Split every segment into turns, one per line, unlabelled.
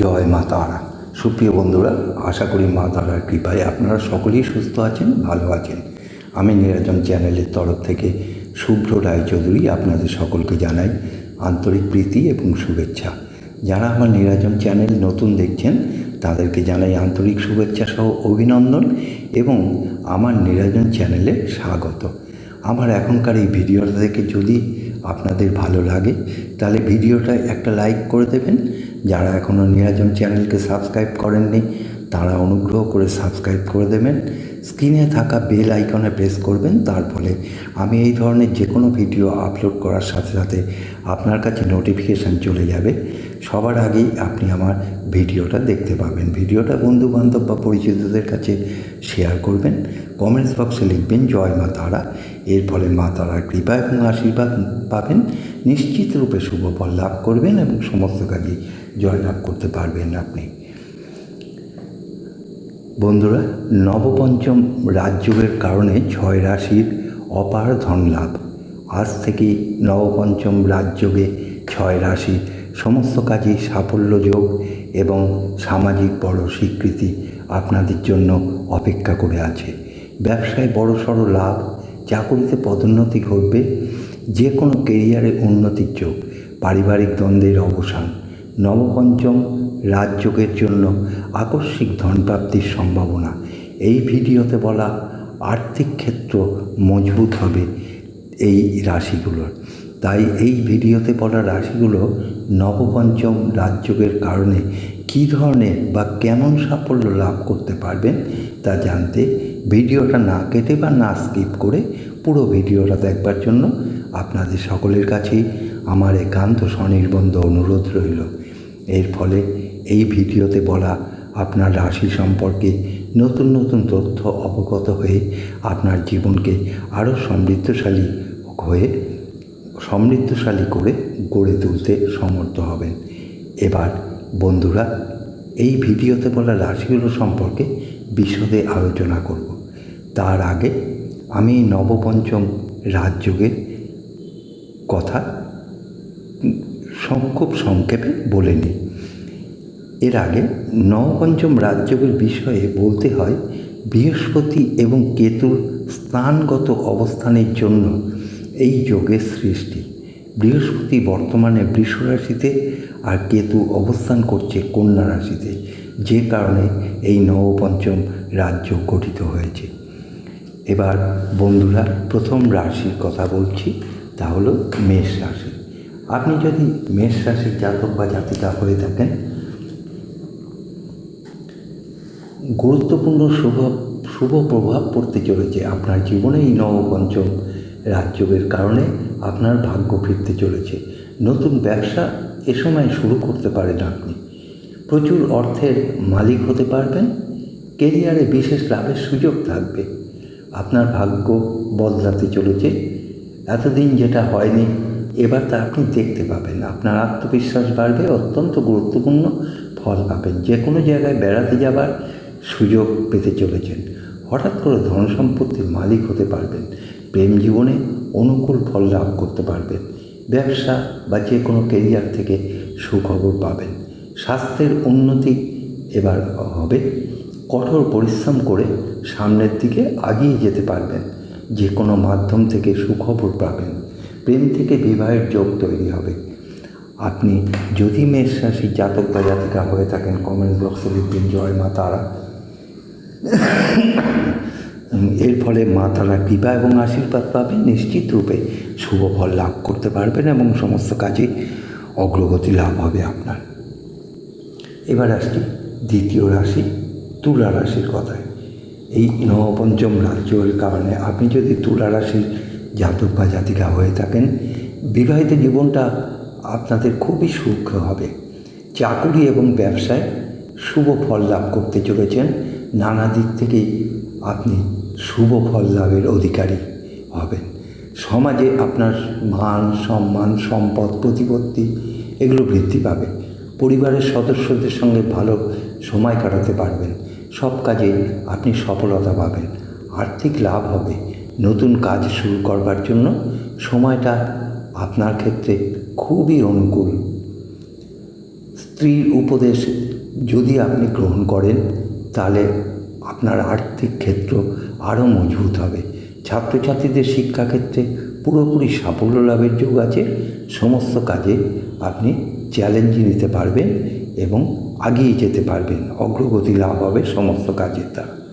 জয় মা তারা। সুপ্রিয় বন্ধুরা, আশা করি মা তারার কৃপায় আপনারা সকলেই সুস্থ আছেন, ভালো আছেন। আমি নিরাজন চ্যানেলের তরফ থেকে শুভ্র রায়চৌধুরী আপনাদের সকলকে জানাই আন্তরিক প্রীতি এবং শুভেচ্ছা। যারা আমার নিরাজন চ্যানেল নতুন দেখছেন, তাদেরকে জানাই আন্তরিক শুভেচ্ছা সহ অভিনন্দন এবং আমার নিরাজন চ্যানেলে স্বাগত। আমার এখনকার এই ভিডিওটা দেখে যদি আপনাদের ভালো লাগে, তাহলে ভিডিওটা একটা লাইক করে দেবেন যারা এখনও নিরাজন চ্যানেলকে সাবস্ক্রাইব করেননি, তারা অনুগ্রহ করে সাবস্ক্রাইব করে দেবেন। স্ক্রিনে থাকা বেল আইকনে প্রেস করবেন, তার ফলে আমি এই ধরনের যে কোনো ভিডিও আপলোড করার সাথে সাথে আপনার কাছে নোটিফিকেশান চলে যাবে। সবার আগেই আপনি আমার ভিডিওটা দেখতে পাবেন। ভিডিওটা বন্ধু বান্ধব বা পরিচিতদের কাছে শেয়ার করবেন। কমেন্টস বক্সে লিখবেন, জয় মা তারা। এর ফলে মা তারার কৃপা এবং আশীর্বাদ পাবেন। নিশ্চিত রূপে শুভ ফল লাভ করবেন এবং সমস্ত কাজে জয়লাভ করতে পারবেন আপনি। বন্ধুরা, নবপঞ্চম রাজযোগের কারণে ছয় রাশির অপার ধন লাভ। আজ থেকেই নবপঞ্চম রাজযোগে ছয় রাশি সমস্ত কাজে সাফল্য যোগ এবং সামাজিক বড় স্বীকৃতি আপনাদের জন্য অপেক্ষা করে আছে। ব্যবসায় বড় সড়ো লাভ, চাকরিতে পদোন্নতি ঘটবে যে কোনো কেরিয়ারে উন্নতির যোগ, পারিবারিক দ্বন্দ্বের অবসান, নবপঞ্চম রাজযোগের জন্য আকস্মিক ধনপ্রাপ্তির সম্ভাবনা। এই ভিডিওতে বলা আর্থিক ক্ষেত্র মজবুত হবে এই রাশিগুলোর। তাই এই ভিডিওতে বলা রাশিগুলো নবপঞ্চম রাজযোগের কারণে কী ধরনের বা কেমন সাফল্য লাভ করতে পারবেন তা জানতে ভিডিওটা না কেটে বা না স্কিপ করে পুরো ভিডিওটা দেখবার জন্য আপনাদের সকলের কাছেই আমার একান্ত স্বনির্বন্ধ অনুরোধ রইল। এর ফলে এই ভিডিওতে বলা আপনার রাশি সম্পর্কে নতুন নতুন তথ্য অবগত হয়ে আপনার জীবনকে আরও সমৃদ্ধশালী হয়ে, সমৃদ্ধশালী করে গড়ে তুলতে সমর্থ হবেন। এবার বন্ধুরা, এই ভিডিওতে বলা রাশিগুলো সম্পর্কে বিশদে আলোচনা করব। তার আগে আমি নবপঞ্চম রাজযোগের কথা সং- খুব সংক্ষেপে বলে নিই এর আগে নবপঞ্চম রাজযোগের বিষয়ে বলতে হয়, বৃহস্পতি এবং কেতুর স্থানগত অবস্থানের জন্য এই যোগের সৃষ্টি। বৃহস্পতি বর্তমানে বৃষ রাশিতে আর কেতু অবস্থান করছে কন্যা রাশিতে, যে কারণে এই নবপঞ্চম রাজ্য গঠিত হয়েছে। এবার বন্ধুরা, প্রথম রাশির কথা বলছি। তা হলো মেষ রাশি। আপনি যদি মেষ রাশির জাতক বা জাতিকা হয়ে থাকেন, গুরুত্বপূর্ণ শুভ শুভ প্রভাব পড়তে চলেছে আপনার জীবনে এই নবপঞ্চম রাজযোগের কারণে আপনার ভাগ্য ফিরতে চলেছে। নতুন ব্যবসা এ সময় শুরু করতে পারেন আপনি। প্রচুর অর্থের মালিক হতে পারবেন, কেরিয়ারে বিশেষ লাভের সুযোগ থাকবে। আপনার ভাগ্য বদলাতে চলেছে এতদিন যেটা হয়নি, এবার তা আপনি দেখতে পাবেন। আপনার আত্মবিশ্বাস বাড়বে, অত্যন্ত গুরুত্বপূর্ণ ফল পাবেন। যে কোনো জায়গায় বেড়াতে যাবার সুযোগ পেতে চলেছেন। হঠাৎ করে ধন সম্পত্তির মালিক হতে পারবেন। প্রেম জীবনে অনুকূল ফল লাভ করতে পারবেন। ব্যবসা বা যে কোনো কেরিয়ার থেকে সুখবর পাবেন। স্বাস্থ্যের উন্নতি এবার হবে। কঠোর পরিশ্রম করে সামনের দিকে আগিয়ে যেতে পারবেন। যে কোনো মাধ্যম থেকে সুখবর পাবেন। প্রেম থেকে বিবাহের যোগ তৈরি হবে। আপনি যদি মেষ রাশির জাতক বা জাতিকা হয়ে থাকেন কমেন্ট বক্সে লিখবেন, জয় মা তারা। এর ফলে মা তারা কৃপা এবং আশীর্বাদ পাবেন নিশ্চিত রূপে শুভ ফল লাভ করতে পারবেন এবং সমস্ত কাজে অগ্রগতি লাভ হবে আপনার। এবার আসছি দ্বিতীয় রাশি, তুলা রাশির কথায়। এই নবপঞ্চম রাজ্যের কারণে আপনি যদি তুলা রাশির জাতক বা জাতিকা হয়ে থাকেন, বিবাহিত জীবনটা আপনাদের খুবই সুখ হবে। চাকুরি এবং ব্যবসায় শুভ ফল লাভ করতে চলেছেন। নানা দিক থেকেই আপনি শুভ ফল লাভের অধিকারী হবেন। সমাজে আপনার মান, সম্মান, সম্পদ, প্রতিপত্তি এগুলো বৃদ্ধি পাবে। পরিবারের সদস্যদের সঙ্গে ভালো সময় কাটাতে পারবেন। সব কাজে আপনি সফলতা পাবেন। আর্থিক লাভ হবে। নতুন কাজ শুরু করবার জন্য সময়টা আপনার ক্ষেত্রে খুবই অনুকূল। স্ত্রীর উপদেশ যদি আপনি গ্রহণ করেন, তাহলে আপনার আর্থিক ক্ষেত্র আরও মজবুত হবে। ছাত্রছাত্রীদের শিক্ষাক্ষেত্রে পুরোপুরি সাফল্য লাভের যোগ আছে। সমস্ত কাজে আপনি চ্যালেঞ্জ নিতে পারবেন। এবং আগিয়ে যেতে পারবেন। অগ্রগতি লাভ হবে সমস্ত কাজের দ্বারা।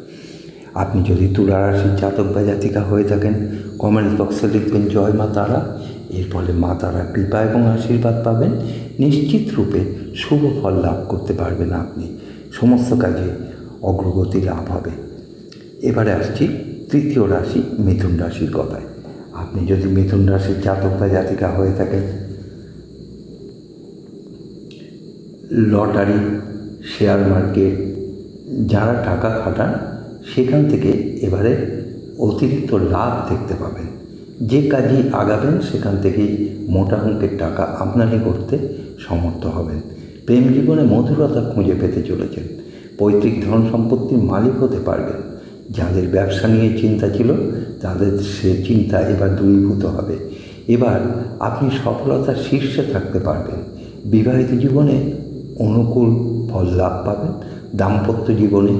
আপনি যদি তুলা রাশির জাতক বা জাতিকা হয়ে থাকেন কমেন্ট বক্সে লিখবেন, জয় মা তারা। এর ফলে মা তারা কৃপা এবং আশীর্বাদ পাবেন। নিশ্চিত রূপে শুভ ফল লাভ করতে পারবেন আপনি। সমস্ত কাজে অগ্রগতি লাভ হবে। এবারে আসছি তৃতীয় রাশি, মিথুন রাশির কথায়। আপনি যদি মিথুন রাশির জাতক বা জাতিকা হয়ে থাকেন লটারি, শেয়ার মার্কেট, যারা টাকা খাটান সেখান থেকে এবারে অতিরিক্ত লাভ দেখতে পাবেন। যে কাজই আগাবেন সেখান থেকেই মোটা অঙ্কের টাকা আমদানি করতে সমর্থ হবেন। প্রেম জীবনে মধুরতা খুঁজে পেতে চলেছেন। পৈতৃক ধন সম্পত্তির মালিক হতে পারবেন। যাদের ব্যবসা নিয়ে চিন্তা ছিল, তাদের সে চিন্তা এবার দূরীভূত হবে। এবার আপনি সফলতার শীর্ষে থাকতে পারবেন। বিবাহিত জীবনে অনুকূল ফল লাভ পাবেন, দাম্পত্য জীবনে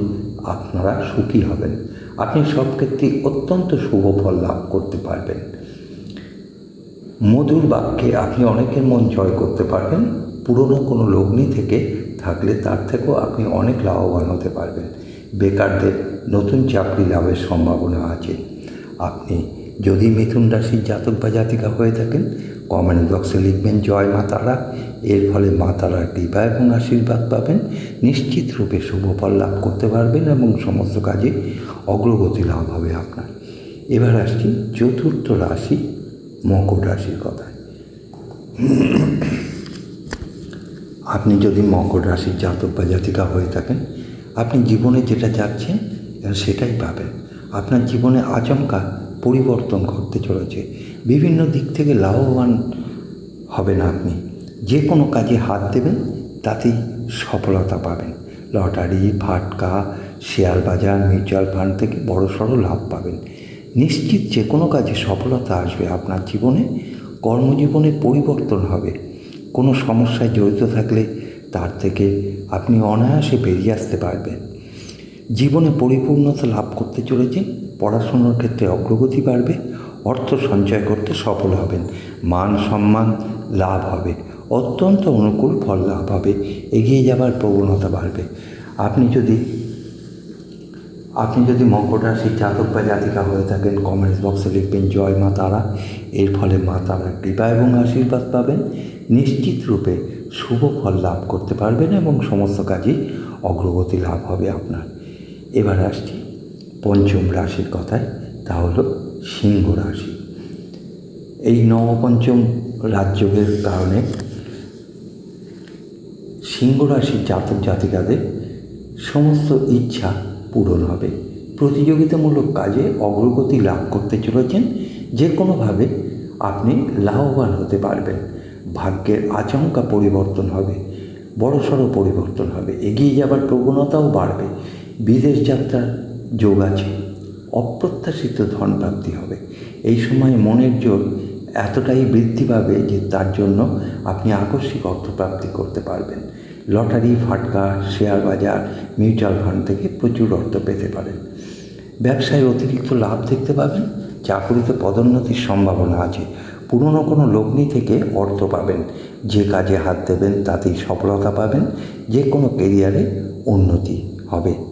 আপনারা সুখী হবেন। আপনি সব ক্ষেত্রেই অত্যন্ত শুভ ফল লাভ করতে পারবেন। মধুর বাক্যে আপনি অনেকের মন জয় করতে পারবেন, পুরনো কোনো লগ্নি থেকে থাকলে তার থেকেও আপনি অনেক লাভবান হতে পারবেন। বেকারদের নতুন চাকরি লাভের সম্ভাবনা আছে। আপনি যদি মিথুন রাশির জাতক বা জাতিকা হয়ে থাকেন কমেন্ট বক্সে লিখবেন, জয় মা তারা। এর ফলে মা তারার কৃপা এবং আশীর্বাদ পাবেন। নিশ্চিত রূপে শুভ ফল লাভ করতে পারবেন এবং সমস্ত কাজে অগ্রগতি লাভ হবে আপনার। এবার আসছি চতুর্থ রাশি, মকর রাশির কথায়। আপনি যদি মকর রাশির জাতক বা জাতিকা হয়ে থাকেন, আপনি জীবনে যেটা চাচ্ছেন সেটাই পাবেন। আপনার জীবনে আচমকা পরিবর্তন ঘটতে চলেছে। বিভিন্ন দিক থেকে লাভবান হবেন আপনি। যে কোনো কাজে হাত দেবেন, তাতেই সফলতা পাবেন। লটারি, ফাটকা শেয়ার বাজার, মিউচুয়াল ফান্ড থেকে বড় সড়ো লাভ পাবেন। নিশ্চিত যে কোনো কাজে সফলতা আসবে আপনার জীবনে, কর্মজীবনে পরিবর্তন হবে। কোনো সমস্যায় জড়িত থাকলে তার থেকে আপনি অনায়াসে বেরিয়ে আসতে পারবেন। জীবনে পরিপূর্ণতা লাভ করতে চলেছেন পড়াশুনোর ক্ষেত্রে অগ্রগতি বাড়বে, অর্থ সঞ্চয় করতে সফল হবেন, মান সম্মান লাভ হবে, অত্যন্ত অনুকূল ফল লাভ হবে, এগিয়ে যাবার প্রবণতা বাড়বে। আপনি যদি আপনি যদি মকর রাশির জাতক বা জাতিকা হয়ে থাকেন, কমেন্টস বক্সে লিখবেন, জয় মা তারা। এর ফলে মা তারার কৃপা এবং আশীর্বাদ পাবেন, নিশ্চিত রূপে শুভ ফল লাভ করতে পারবেন এবং সমস্ত কাজেই অগ্রগতি লাভ হবে আপনার। এবার আসছি পঞ্চম রাশির কথায় তা হলো সিংহ রাশি। এই নবপঞ্চম রাজযোগের কারণে সিংহ রাশির জাতক জাতিকাদের সমস্ত ইচ্ছা পূরণ হবে। প্রতিযোগিতামূলক কাজে অগ্রগতি লাভ করতে চলেছেন, যে কোনোভাবে আপনি লাভবান হতে পারবেন। ভাগ্যের আচমকা পরিবর্তন হবে, বড়সড় পরিবর্তন হবে, এগিয়ে যাবার প্রবণতাও বাড়বে। বিদেশ যাত্রার যোগ আছে। অপ্রত্যাশিত ধন প্রাপ্তি হবে। এই সময় মনের জোর এতটাই বৃদ্ধি পাবে যে তার জন্য আপনি আকস্মিক অর্থপ্রাপ্তি করতে পারবেন। লটারি, ফাটকা, শেয়ার বাজার, মিউচুয়াল ফান্ড থেকে প্রচুর অর্থ পেতে পারেন। ব্যবসায় অতিরিক্ত লাভ দেখতে পাবেন। চাকরিতে পদোন্নতির সম্ভাবনা আছে। পুরনো কোনো লগ্নি থেকে অর্থ পাবেন। যে কাজে হাত দেবেন তাতেই সফলতা পাবেন। যে কোনো কেরিয়ারে উন্নতি হবে।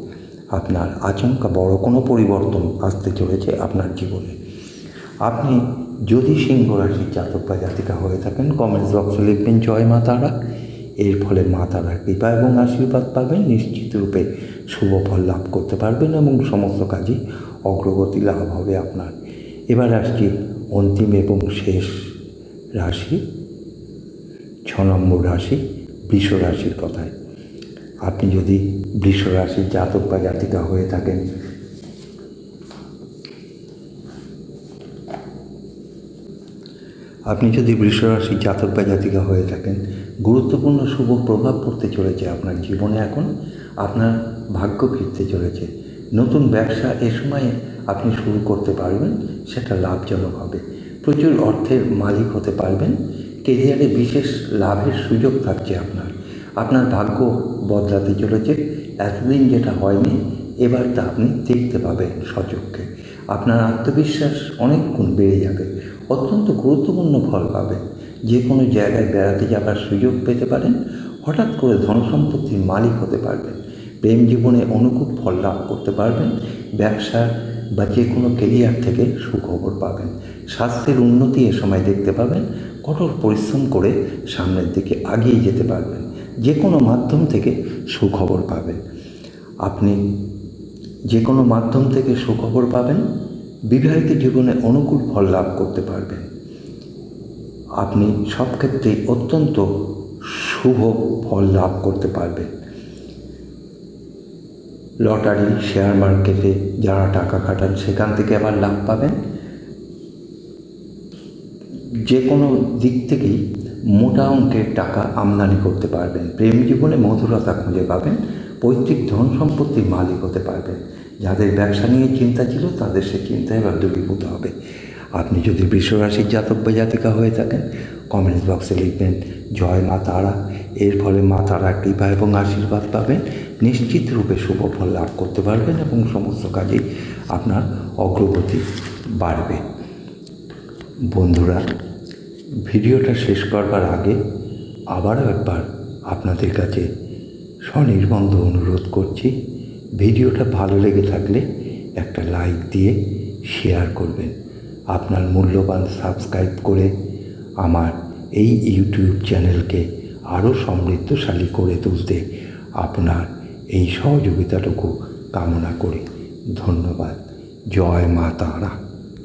আপনার আচমকা বড় কোনো পরিবর্তন আসতে চলেছে আপনার জীবনে। আপনি যদি সিংহ রাশির জাতক বা জাতিকা হয়ে থাকেন কমেন্টস বক্সে লিখবেন, জয় মা তারা। এর ফলে মা তারা কৃপা এবং আশীর্বাদ পাবেন। নিশ্চিত রূপে শুভ ফল লাভ করতে পারবেন এবং সমস্ত কাজে অগ্রগতি লাভ হবে আপনার। এবার আসছি অন্তিম এবং শেষ রাশি, ছ নম্বর রাশি, বৃষ রাশির কথায়। আপনি যদি বৃষ রাশির জাতক বা জাতিকা হয়ে থাকেন, আপনি যদি বৃষরাশি জাতক বা জাতিকা হয়ে থাকেন, গুরুত্বপূর্ণ শুভ প্রভাব পড়তে চলেছে আপনার জীবনে এখন, আপনার ভাগ্য ফিরতে চলেছে। নতুন ব্যবসা এ সময়ে আপনি শুরু করতে পারবেন, সেটা লাভজনক হবে। প্রচুর অর্থের মালিক হতে পারবেন, কেরিয়ারে বিশেষ লাভের সুযোগ থাকছে আপনার। আপনার ভাগ্য বদলাতে চলেছে। এতদিন যেটা হয়নি, এবার তা আপনি দেখতে পাবেন সচক্ষে আপনার আত্মবিশ্বাস অনেক গুণ বেড়ে যাবে, অত্যন্ত গুরুত্বপূর্ণ ফল পাবেন। যে কোনো জায়গায় বেড়াতে যাবার সুযোগ পেতে পারেন, হঠাৎ করে ধন সম্পত্তির মালিক হতে পারবেন। প্রেম জীবনে অনুকূল ফল লাভ করতে পারবেন ব্যবসা বা যে কোনো কেরিয়ার থেকে সুখবর পাবেন। স্বাস্থ্যের উন্নতি এ সময় দেখতে পাবেন, কঠোর পরিশ্রম করে সামনের দিকে আগিয়ে যেতে পারবেন। যে কোনো মাধ্যম থেকে সুখবর পাবেন। আপনি যে কোনো মাধ্যম থেকে সুখবর পাবেন, বিবাহিত জীবনে অনুকূল ফল লাভ করতে পারবেন। আপনি সব ক্ষেত্রেই অত্যন্ত শুভ ফল লাভ করতে পারবেন। লটারি, শেয়ার মার্কেটে যারা টাকা খাটান, সেখান থেকে আবার লাভ পাবেন। যে কোনো দিক থেকেই মোটা অঙ্কের টাকা আমদানি করতে পারবেন। প্রেম জীবনে মধুরতা খুঁজে পাবেন, পৈতৃক ধন সম্পত্তির মালিক হতে পারবেন। যাদের ব্যবসা নিয়ে চিন্তা ছিল, তাদের সে চিন্তা এবার দূরীভূত হবে। আপনি যদি বৃষরাশির জাতক বা জাতিকা হয়ে থাকেন কমেন্টস বক্সে লিখবেন, জয় মা তারা। এর ফলে মা তারা কৃপা এবং আশীর্বাদ পাবেন। নিশ্চিত রূপে শুভ ফল লাভ করতে পারবেন এবং সমস্ত কাজেই আপনার অগ্রগতি বাড়বে। বন্ধুরা ভিডিওটা শেষ করবার আগে আবারও একবার আপনাদের কাছে স্বনির্বন্ধ অনুরোধ করছি, ভিডিওটা ভালো লেগে থাকলে একটা লাইক দিয়ে শেয়ার করবেন। আপনার মূল্যবান সাবস্ক্রাইব করে আমার এই ইউটিউব চ্যানেলকে আরও সমৃদ্ধশালী করে তুলতে আপনার এই সহযোগিতাটুকু কামনা করি। ধন্যবাদ। জয় মা তারা।